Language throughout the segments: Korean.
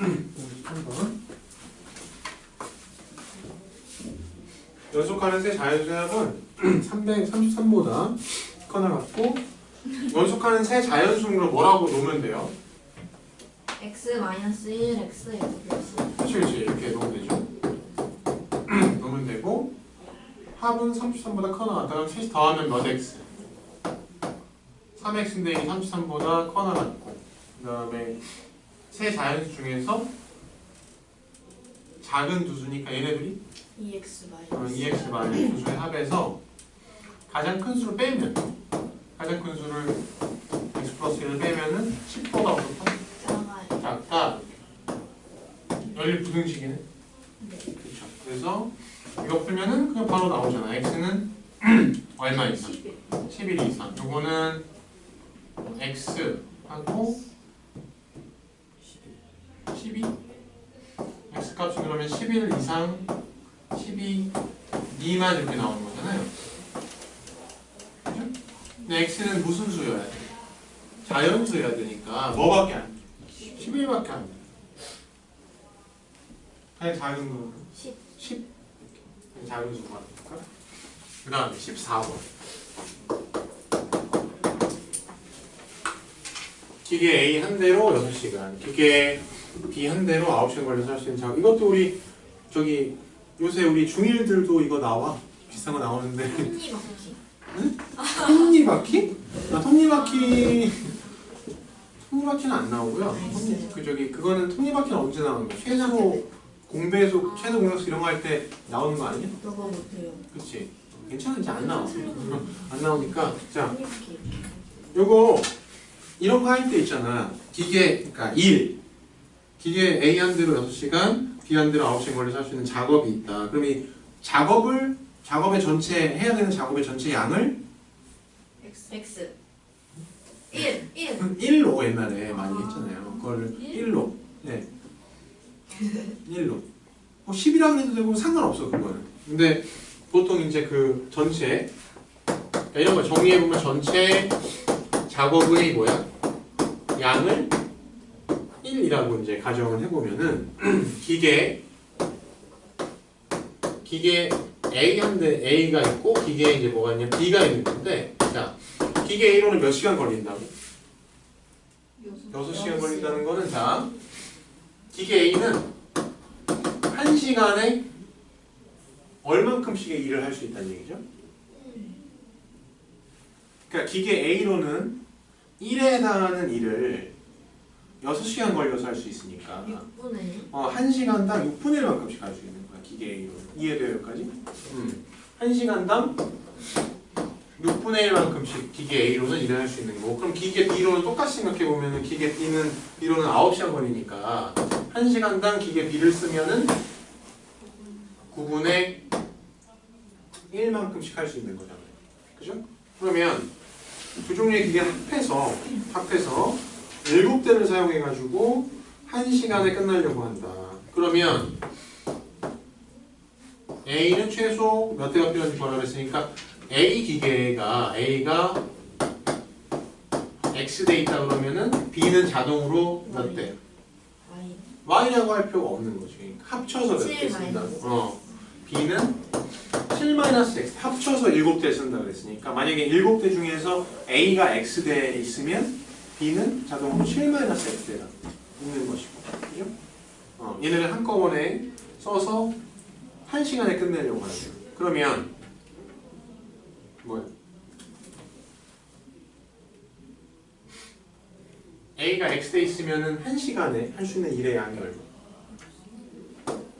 3번. 연속하는 세 자연수합은 333보다 커나 같고 연속하는 세 자연수로 뭐라고 놓으면 돼요? x 마이너스 1 x x 플러스 그렇지 그렇지 이렇게 놓으면 되죠. 놓으면 되고 합은 33보다 커나 같다가 셋이 더하면 몇 x? 3x인데 이게 33보다 커나 같고 그 다음에 세 자연수 중에서 작은 두 수니까 얘네들이 2x 어, 마이너스. 2x 마이너스 두 수의 합에서 가장 큰 수를 빼면 가장 큰 수를 x 플러스 1을 빼면은 10보다 어떻다? 작아요. 작다. 연립 부등식이네. 네. 그렇죠. 그래서 이거 풀면은 그냥 바로 나오잖아. X는 얼마 이상? 11 11 이상. 요거는 x 하고 12 x 값이 그러면 11 이상 12 미만 이렇게 나오는 거잖아요 그죠? 근데 x는 무슨 수여야 돼? 자연수여야 되니까 뭐밖에 안 돼? 11밖에 안 돼. 그냥 작은 거 10 10 그냥 작은 수가 될까? 그 다음에 14번 기계 A 한 대로 6시간 기계 B 한 대로 9시간 걸려서 할 수 있는 작업. 이것도 우리 저기 요새 우리 중1들도 이거 나와? 비싼 거 나오는데. 톱니바퀴. 톱니바퀴? 아 톱니바퀴. 톱니바퀴는 안 나오고요. 톱니, 그 저기 그거는 톱니바퀴는 언제 나오는 거야? 최소 공배속 최소 공배속 이런 거 할 때 나오는 거 아니야? 너가 못해요. 그치. 이제 안 나와. 안 나오니까. 자 요거 이런 거 할 때 있잖아. 기계 그러니까 일 기계 A 한 대로 6시간 B 한 대로 9시간 걸려서 할 수 있는 작업이 있다. 그럼 이 작업을 작업의 전체 해야 되는 작업의 전체 양을? X. X. 1 1 1로 옛날에 많이 아. 했잖아요. 그걸 일? 1로. 네. 1로. 뭐 10이라 그래도 되고 상관없어 그거는. 근데 보통 이제 그 전체 그러니까 이런 거 정리해 보면 전체 작업의 뭐야? 양을 1이라고 이제 가정을 해보면은 기계 기계 A 한대 A가 있고 기계에 이제 뭐가 있냐 B가 있는 건데 자 기계 A로는 몇 시간 걸린다고? 6 시간 걸린다는 거는 자 기계 A는 1시간에 얼만큼씩의 일을 할 수 있다는 얘기죠? 그러니까 기계 A로는 1에 해당하는 일을 6시간 걸려서 할 수 있으니까 6분의 어, 1시간당 6분의 1만큼씩 할 수 있는 거야 기계 A로는 이해돼요 여기까지? 음. 1시간당 6분의 1만큼씩 기계 A로는 일을 할 수 있는 거고 그럼 기계 B로는 똑같이 생각해보면 기계 B는 B로는 9시간 걸리니까 1시간당 기계 B를 쓰면은 9분의 1만큼씩 할 수 있는 거잖아요 그죠? 그러면 두 종류의 기계 합해서 합해서 7대를 사용해가지고 1시간에 끝나려고 한다 그러면 A는 최소 몇 대가 필요한지 뭐라 그랬으니까 A 기계가 A가 X대 있다 그러면은 B는 자동으로 몇 대? y Y라고 할 필요가 없는 거지. 합쳐서 몇대칠 쓴다. 마이너스. 어. B는 7 마이너스 X 합쳐서 7대 쓴다 그랬으니까 만약에 7대 중에서 A가 X대에 있으면 B는 자동으로 7 마이너스 X대가 있는 것이고. 그죠? 어, 얘네를 한꺼번에 써서 1시간에 끝내려고 하는 거예요. 그러면 뭐야? A가 X대 있으면은 1시간에 할 수 있는 일의 양이 얼마?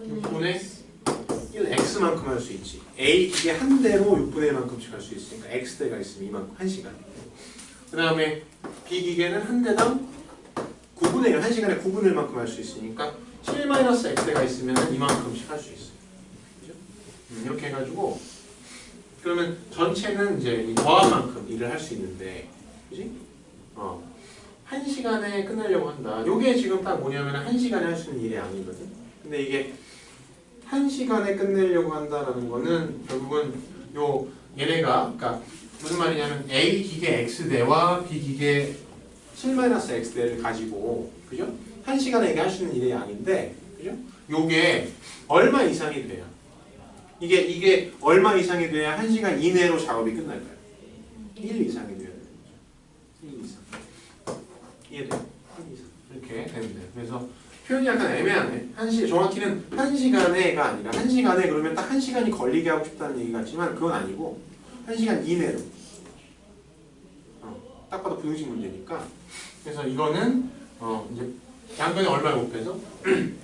6분의 1 X만큼 할 수 있지. A 기계 한 대로 6분의 1만큼씩 할 수 있으니까 X대가 있으면 이만큼 1시간. 그 다음에 B 기계는 한 대당 9분의 1, 1시간에 9분의 1만큼 할 수 있으니까 7-X대가 있으면 이만큼씩 할 수 있어요. 그죠? 음, 이렇게 해가지고 그러면 전체는 이제 이 더한 만큼 일을 할 수 있는데 그지? 어. 한 시간에 끝내려고 한다. 요게 지금 딱 뭐냐면 한 시간에 할 수 있는 일의 양이거든. 근데 이게 한 시간에 끝내려고 한다라는 거는 결국은 요 얘네가 그러니까 무슨 말이냐면 A 기계 X대와 B 기계 7-X대를 가지고 그죠? 한 1시간에 할수 있는 일의 양인데 그죠? 요게 얼마 이상이 돼야 이게 이게 얼마 이상이 돼야 1시간 이내로 작업이 끝날까요? 1 이상이 돼야 되는 거죠. 1 이상. 이해돼요? 1 이상. 이렇게 돼요. 그래서 표현이 약간 애매하네. 한 시, 정확히는 한 시간에가 아니라 한 시간에 그러면 딱 한 시간이 걸리게 하고 싶다는 얘기 같지만 그건 아니고 한 시간 이내로. 어, 딱 봐도 부등식 문제니까. 그래서 이거는 어 이제 양변에 얼마를 곱해서 18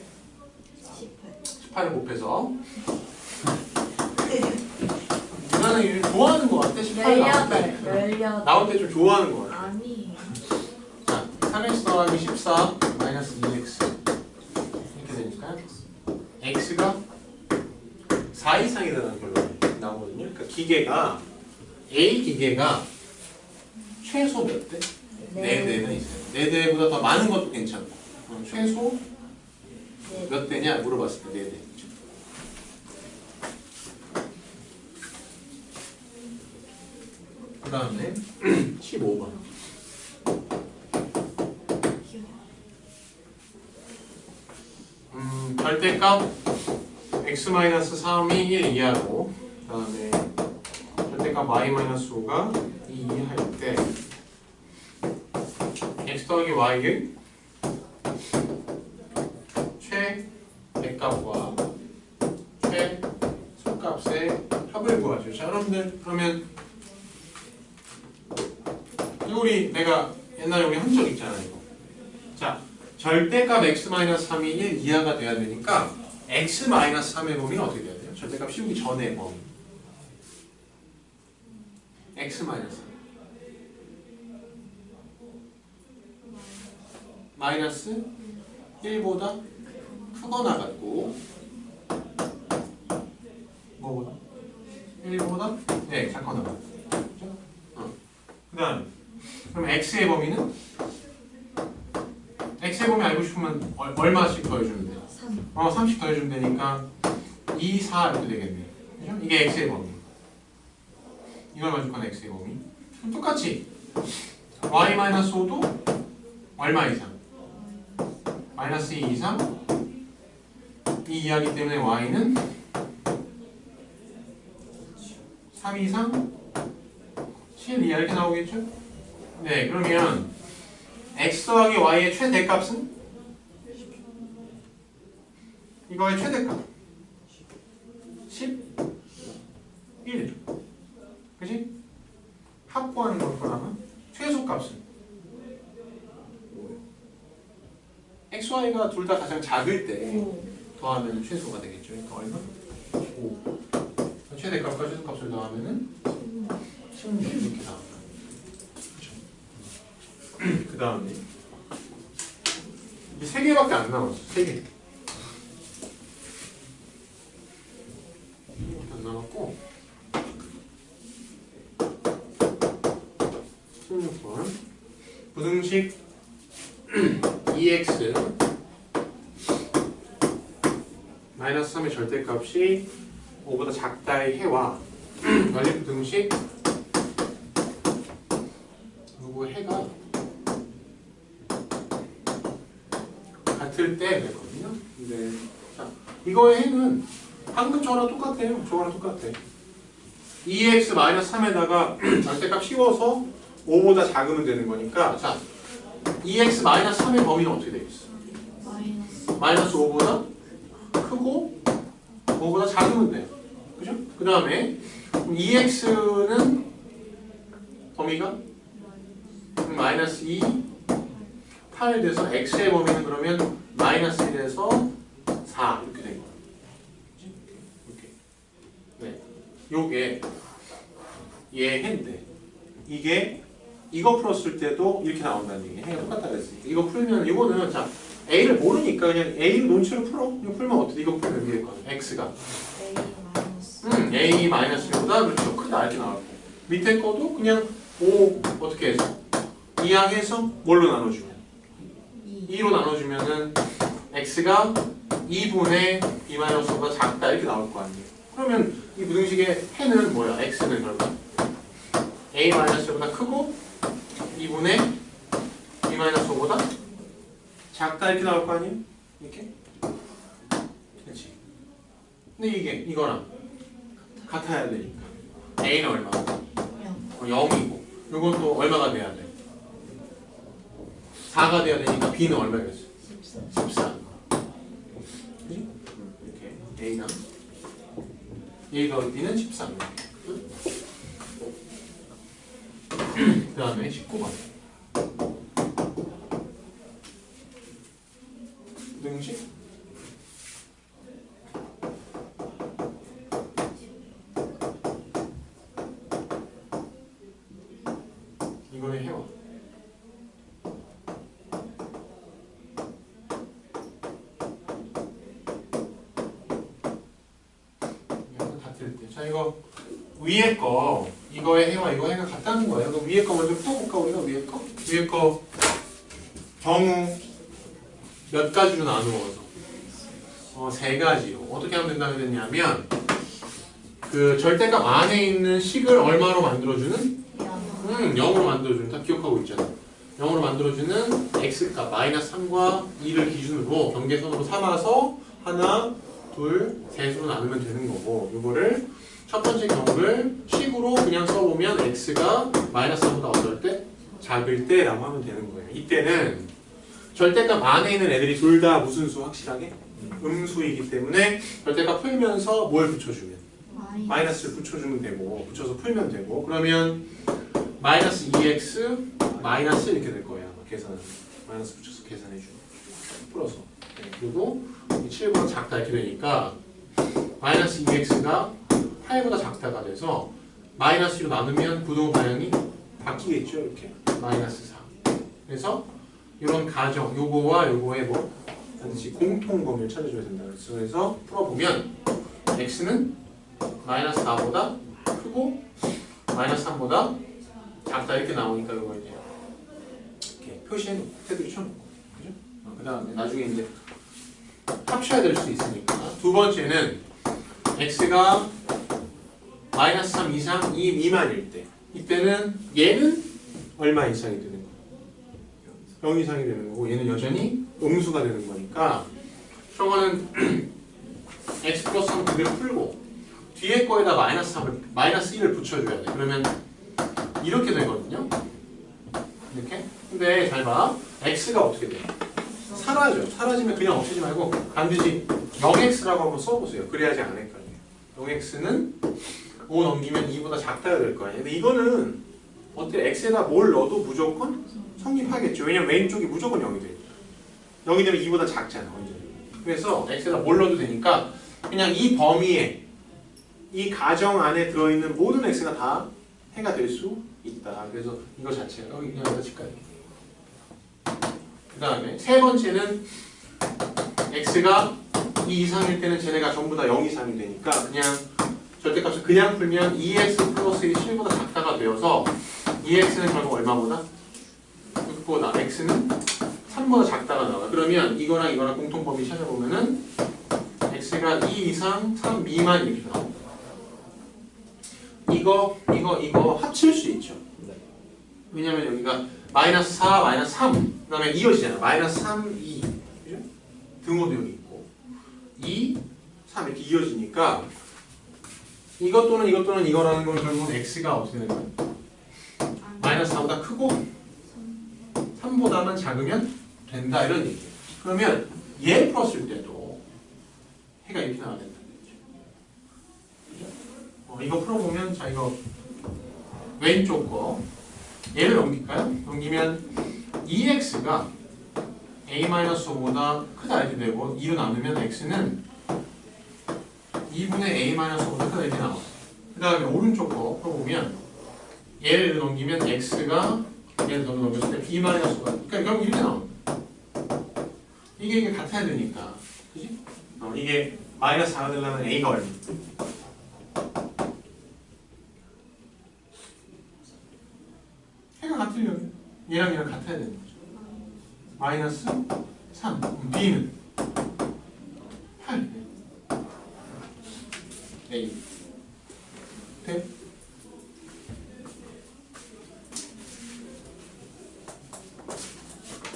18을 곱해서 누나는 이거 좋아하는 것 같아. 18 나올 때. 18 18 나올 때 좀 좋아하는 것 같아. 아니 자, 3x 더하기 14 마이너스 2x 이렇게 되니까 x가 4 이상이 되는 결론이 나오거든요. 그러니까 기계가 A 기계가 최소 몇 대? 네 대는 있어요. 네 대보다 더 많은 것도 괜찮고 어, 최소 네. 몇 대냐 물어봤을 때 네 대. 그 다음에 15번. 음, 절대값 x-3이 1 이하고 그 다음에 절대값 y-5가 2 이하일 때 x 더하기 y의 최대값과 최소값의 합을 구하죠. 자 여러분들 그러면 우리 내가 옛날에 우리 한 적 있잖아요. 이거. 자 절대값 x-3이 1 이하가 돼야 되니까 x-3의 범위는 어떻게 돼야 돼요? 절대값 씌우기 전에 범위 x-3 마이너스 1보다 크거나 같고 뭐보다? 1보다? 네 작거나 같고? 어. 그 다음 그럼 x의 범위는? x의 범위 알고 싶으면 얼, 얼마씩 더해주면 돼요? 3 어, 30 더해주면 되니까 2, 4 이렇게 되겠네. 그죠? 이게 x의 범위. 이걸 가지고는 x의 범위. 그럼 똑같이 y-5도 얼마 이상? 마이너스 2 이상? 이 이하기 때문에 y는 3 이상? 7 이하 이렇게 나오겠죠? 네, 그러면 x 더하기 y의 최대값은? 이거의 최대값 11 그지? 합구하는 거라면 최소값은 x, y가 둘 다 가장 작을 때5 더하면 최소가 되겠죠. 그러니까 얼마? 5 최대값과 최소값을 더하면 16 이렇게 나옵니다. 그렇죠? 그 다음에 이세 개밖에 안 남았어 세개 안 남았고 16번 부등식 2x 마이너스 3의 절대값이 5보다 작다의 해와 연립 부등식 누구 해가 같을 때 그랬거든요. 네. 자, 이거의 해는 방금 저랑 똑같아요. 저거랑 똑같아. 2x 3에다가 절대값 씌워서 5보다 작으면 되는 거니까 자 2x 3의 범위는 어떻게 되겠어? 마이너스 마이너스 5보다 크고 5보다 작으면 돼요. 그죠? 그 다음에 2x는 범위가 마이너스 2, 8 돼서 x의 범위는 그러면 마이너스 1에서 4 이렇게 된 거예요. 이렇게. 네. 요게 얘 해인데 이게 이거 풀었을 때도 이렇게 나온다는 얘기예요. 해가 똑같다 그랬으니까 이거 풀면 이거는 자 a를 모르니까 그냥 a를 논치로 풀어. 이거 풀면 어떻게 이거 풀면 거 x가 A 마이너스 음, a 마이너스보다 그렇죠 크다 이렇게 나왔고. 밑에 거도 그냥 5 어떻게 해서? 이항해서 뭘로 나눠주면? 2 2로 나눠주면은 x가 2분의 b 마이너스보다 작다. 이렇게 나올 거 아니에요. 그러면 이 부등식의 해는 뭐야? x는 그러면 a 마이너스보다 크고 2분의 b 마이너스보다 작다 이렇게 나올 거 아니에요? 이렇게? 그렇지. 근데 이게 이거랑 같아야 되니까 A는 얼마? 0 어, 0이고 이건 또 얼마가 돼야 돼? 4가 돼야 되니까 B는 얼마겠어? 14 14 그지? 이렇게 A랑 A가 B는 13 그 다음에 19번. 등식 이거는 때. 자 이거 위에 거 이거의 해와 이거 해가 같다는 거예요. 그럼 위에 거 먼저 풀어볼까 우리가 위에 거? 위에 거 경우 몇 가지로 나누어서 어, 세 가지로 어떻게 하면 된다고 했냐면 그 절대값 안에 있는 식을 얼마로 만들어주는 0 음, 0으로 만들어주는 다 기억하고 있잖아. 0으로 만들어주는 x값 마이너스 3과 2를 기준으로 경계선으로 삼아서 하나, 둘, 셋으로 나누면 되는 거고 이거를 첫 번째 경우를 식으로 그냥 써보면 x가 마이너스 3보다 어떨 때? 작을 때 라고 하면 되는 거예요. 이때는 절대값 안에 있는 애들이 둘 다 무슨 수 확실하게? 음수이기 때문에 절대값 풀면서 뭘 붙여주면? 마이 마이너스를 붙여주면 되고 붙여서 풀면 되고 그러면 마이너스 2x 마이너스 이렇게 될 거예요 계산은 마이너스 붙여서 계산해 주면 풀어서 네, 그리고 이 7보다 작다 이렇게 되니까 마이너스 2x가 8보다 작다가 돼서 마이너스 2로 나누면 부동 방향이 바뀌겠죠 이렇게? 마이너스 4 그래서 이런 가정 요거와 요거의 뭐 반드시 공통 범위를 찾아줘야 된다. 그래서 풀어보면 x는 마이너스 4보다 크고 마이너스 3보다 작다. 이렇게 나오니까 이거 이제 이렇게 표시해 테두리 쳐놓고 그죠? 그 다음에 나중에 이제 합쳐야 될 수 있으니까 두 번째는 x가 마이너스 3 이상 2 미만일 때 이때는 얘는 얼마 이상이 되는 거야? 0 이상이 되는 거고 얘는 여전히 음수가 되는 거니까 저거는 x 플러스 3 그대로 풀고 뒤에 거에다 마이너스 3을 마이너스 1을 붙여줘야 돼. 그러면 이렇게 되거든요. 이렇게. 근데 잘 봐. x가 어떻게 돼? 사라져. 사라지면 그냥 없애지 말고 반드시 0x라고 한번 써보세요. 그래야지 안 헷갈려요. 0x는 5 넘기면 2보다 작다야 될거 아니에요. 근데 이거는 어때? x에다 뭘 넣어도 무조건 성립하겠죠. 왜냐면 왼쪽이 무조건 0이 되니까. 0이 되면 2보다 작잖아. 그래서 x에다 뭘 넣어도 되니까 그냥 이 범위에 이 가정 안에 들어있는 모든 x가 다 해가 될 수 있다. 그래서 이거 자체가 여기 그냥 여기다 칠까요? 그 다음에 세 번째는 x가 2 이상일 때는 쟤네가 전부 다 0 이상이 되니까 그냥 절대값을 그냥 풀면 2x 플러스 1이 7보다 작다가 되어서 2x는 결국 얼마보다? 6보다 x는 3보다 작다가 나와. 그러면 이거랑 이거랑 공통범위 찾아보면은 x가 2 이상 3 미만 이렇게 나와. 이거 이거 이거 합칠 수 있죠. 왜냐면 여기가 마이너스 4 마이너스 3 그 다음에 이어지잖아. 마이너스 3 2 그죠? 등호도 여기 있고 2 3 이렇게 이어지니까 이것 또는 이것 또는 이거라는 건 결국은 x가 어떻게 되는 거야? 마이너스 4보다 크고 3보다만 작으면 된다 이런 얘기예요. 그러면 얘 풀었을 때도 해가 이렇게 나와야 된다는 얘기죠. 어, 이거 풀어보면 자 이거 왼쪽 거 얘를 넘길까요? 넘기면 2x가 a-5보다 크다 이렇게 되고 2로 나누면 x는 2분의 a-5보다 크다 이렇게 나와. 그 다음에 오른쪽 거 풀어보면 얘를 넘기면 x가 얘를 넘- 넘겼을 때 b-5가 그러니까 결국 이렇게 나옵니다. 이게 이게 같아야 되니까 그지? 어, 이게 마이너스 4가 되려면 a가 얼마? 해가 같으려면 얘랑 얘랑 같아야 되는 거죠. 마이너스 3. 그럼 B는 8. A. 돼?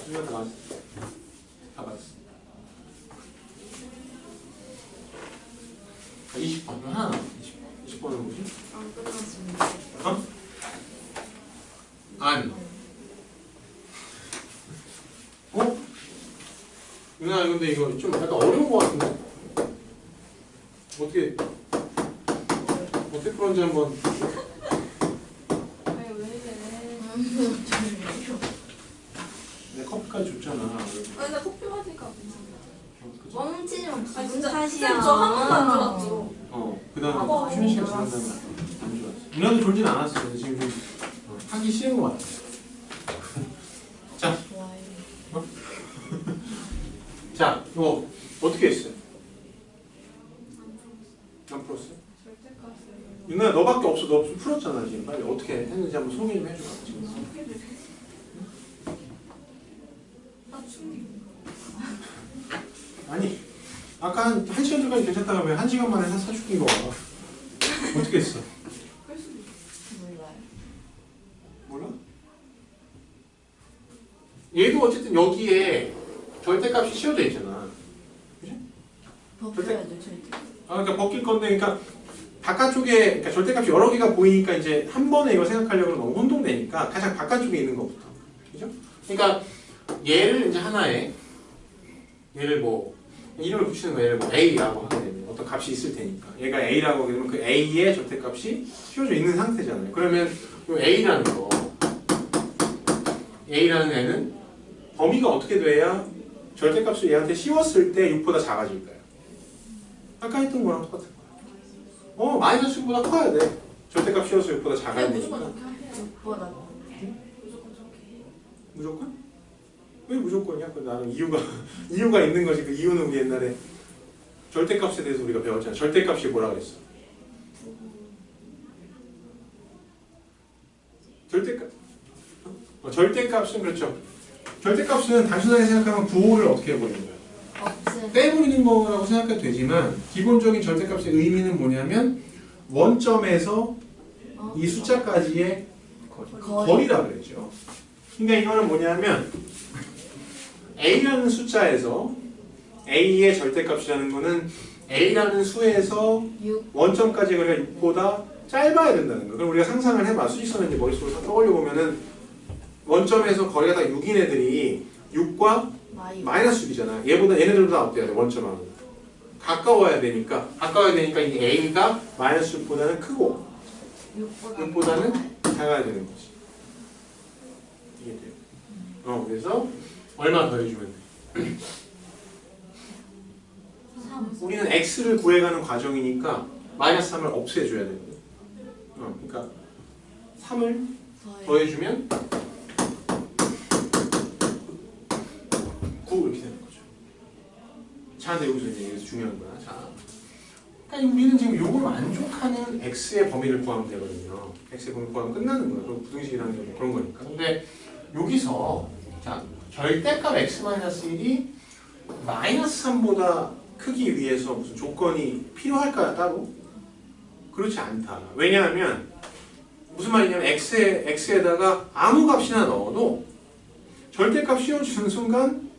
수요가 나왔어. 20번. 하나. 20, 20번은 뭐지? 안 끝났습니다. 어? 안. 어? 누나 근데 이거 좀 약간 어려운 거 같은데? 어떻게 어떻게 풀었는지 한번 아니 왜 이래? 음, 졸려. 내 커피까지 줬잖아. 아니 나 커피 마시니까 괜찮아. 멈추지 마. 아 무슨 진짜 탓이야. 쌤 저한 번도 안 들었죠. 어, 그 다음에 아, 어, 안 좋았어. 누나도 졸진 않았어. 지금 좀 어, 하기 싫은 거 같아. 자, 좋아요. 자, 이거 어떻게 했어요? 안 풀었어요? 누나 너밖에 없어. 너 풀었잖아 지금. 빨리 어떻게 했는지 한번 소개 좀 해줘봐. 지금. 아니, 아까 한, 한 시간 전까지 괜찮다가 왜 한 시간 만에 한 40분 거 어떻게 했어? 몰라요. 몰라? 얘도 어쨌든 여기에 절대값이 씌워져 있잖아. 버텨야죠 절대. 아, 그러니까 벗길 건데, 그러니까 바깥쪽에, 그러니까 절대값이 여러 개가 보이니까 이제 한 번에 이거 생각하려고 너무 혼동되니까 가장 바깥쪽에 있는 것부터. 그죠? 그러니까 얘를 이제 하나에 얘를 뭐 이름을 붙이는 거 얘를 뭐 A라고 하게 되면 어떤 값이 있을 테니까 얘가 A라고 하게 되면 그 A의 절대값이 씌워져 있는 상태잖아요. 그러면 이 A라는 거 A라는 애는 범위가 어떻게 돼야 절대값을 얘한테 씌웠을 때 6보다 작아질까요? 아까 했던 거랑 똑같은 거야. 어, 마이너스 6보다 커야 돼. 절대값 씌워서 6보다 작아야 무조건 되니까. 무조건? 왜 무조건이야? 그 나는 이유가 이유가 있는 거지. 그 이유는 우리 옛날에 절대값에 대해서 우리가 배웠잖아. 절대값이 뭐라 그랬어? 절대값. 어, 절대값은 그렇죠. 절대값은 단순하게 생각하면 부호를 어떻게 해버리는 거야? 빼버리는 거라고 생각해도 되지만 기본적인 절대값의 의미는 뭐냐면 원점에서 어? 이 숫자까지의 거리. 거리라 그랬죠. 그러니까 이거는 뭐냐면 a라는 숫자에서 a의 절대값이라는 거는 a라는 수에서 6. 원점까지 거리가 6보다 짧아야 된다는 거. 그럼 우리가 상상을 해봐. 수직선을 이제 머릿속으로 다 떠올려 보면은 원점에서 거리가 다 6인 애들이 6과 마이. 마이너스 6이잖아. 얘보다 얘네들보다 어때야 돼? 원점하고 가까워야 되니까 가까워야 되니까 이 a가 마이너스 6보다는 크고 6보다. 6보다는 작아야 되는 거지. 이게 돼요. 어 그래서 얼마 더 해주면 돼? 3. 우리는 x를 구해가는 과정이니까 마이너스 3을 없애줘야 되거든. 어 그러니까 3을 더해. 더해주면 9 이렇게 되는 거죠. 자, 근데 여기서 이제 여기서 중요한 거야. 자, 그러니까 우리는 지금 요걸 만족하는 x의 범위를 구하면 되거든요. x의 범위 구하면 끝나는 거야. 그럼 부등식이라는 게 뭐 그런 거니까. 근데 여기서 자 절대값 x-1이 마이너스 3보다 크기 위해서 무슨 조건이 필요할까요 따로? 그렇지 않다. 왜냐하면 무슨 말이냐면 x에, x에다가 아무 값이나 넣어도 절대값 씌워주는 순간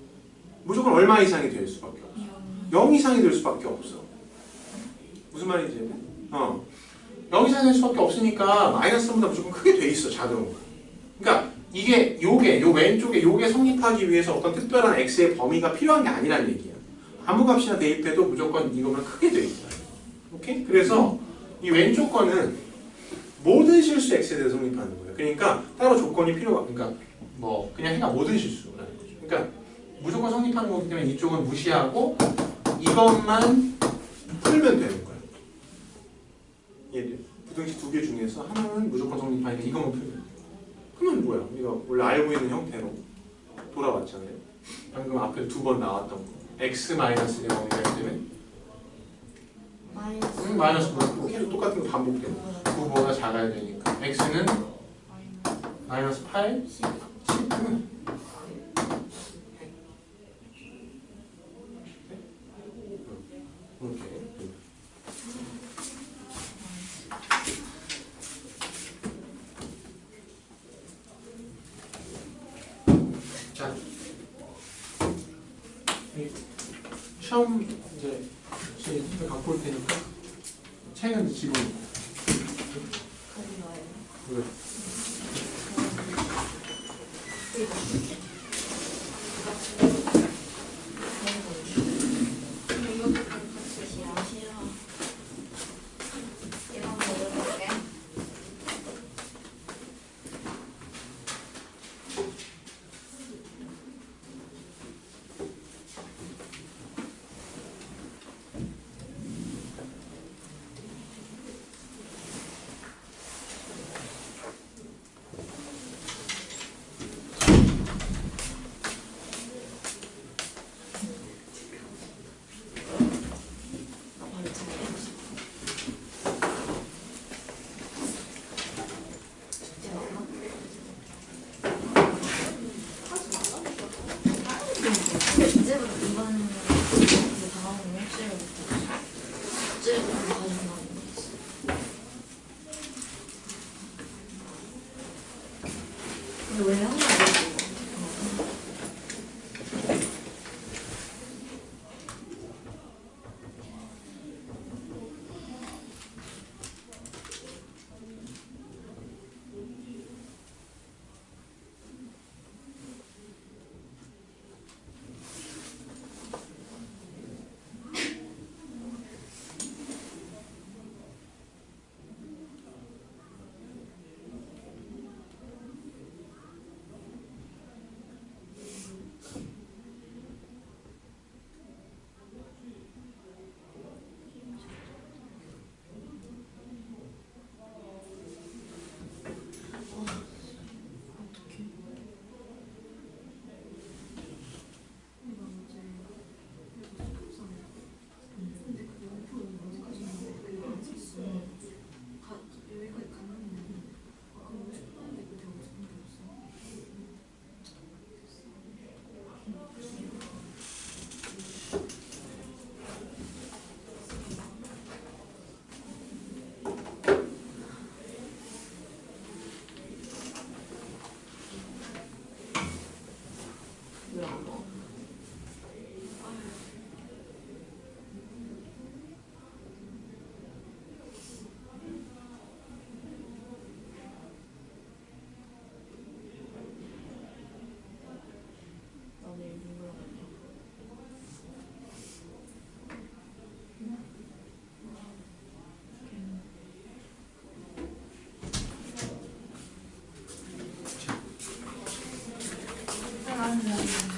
무조건 얼마 이상이 될 수밖에 없어. 0 이상이 될 수밖에 없어. 무슨 말인지? 어. 0 이상이 될 수밖에 없으니까 마이너스 3보다 무조건 크게 돼 있어 자동으로. 그러니까 이게 요게 요 왼쪽에 요게 성립하기 위해서 어떤 특별한 x의 범위가 필요한 게 아니란 얘기야. 아무 값이나 대입해도 무조건 이거보다 크게 돼 있어. 오케이? 그래서 이 왼쪽 거는 모든 실수 x에 대해서 성립하는 거예요. 그러니까 따로 조건이 필요가 그러니까 뭐 그냥 해가 모든 실수라는 거죠. 그러니까 무조건 성립하는 거기 때문에 이쪽은 무시하고 이것만 풀면 되는 거예요. 얘들 부등식 두 개 중에서 하나는 무조건 성립하니까 이것만 풀면 그러면 뭐야? 우리가 원래 알고 있는 형태로 돌아왔잖아요. 방금 앞에 두 번 나왔던 거. x 마이너스 0이기 때문에 마이너스. 음, 마이너스 9 계속 똑같은 거 반복되는 거. 9보다 작아야 되니까 x는 마이너스 8, 10 이렇게 자 이 시험 이제 시험 갖고 올 테니까 책은 집어넣고 거기 넣 million.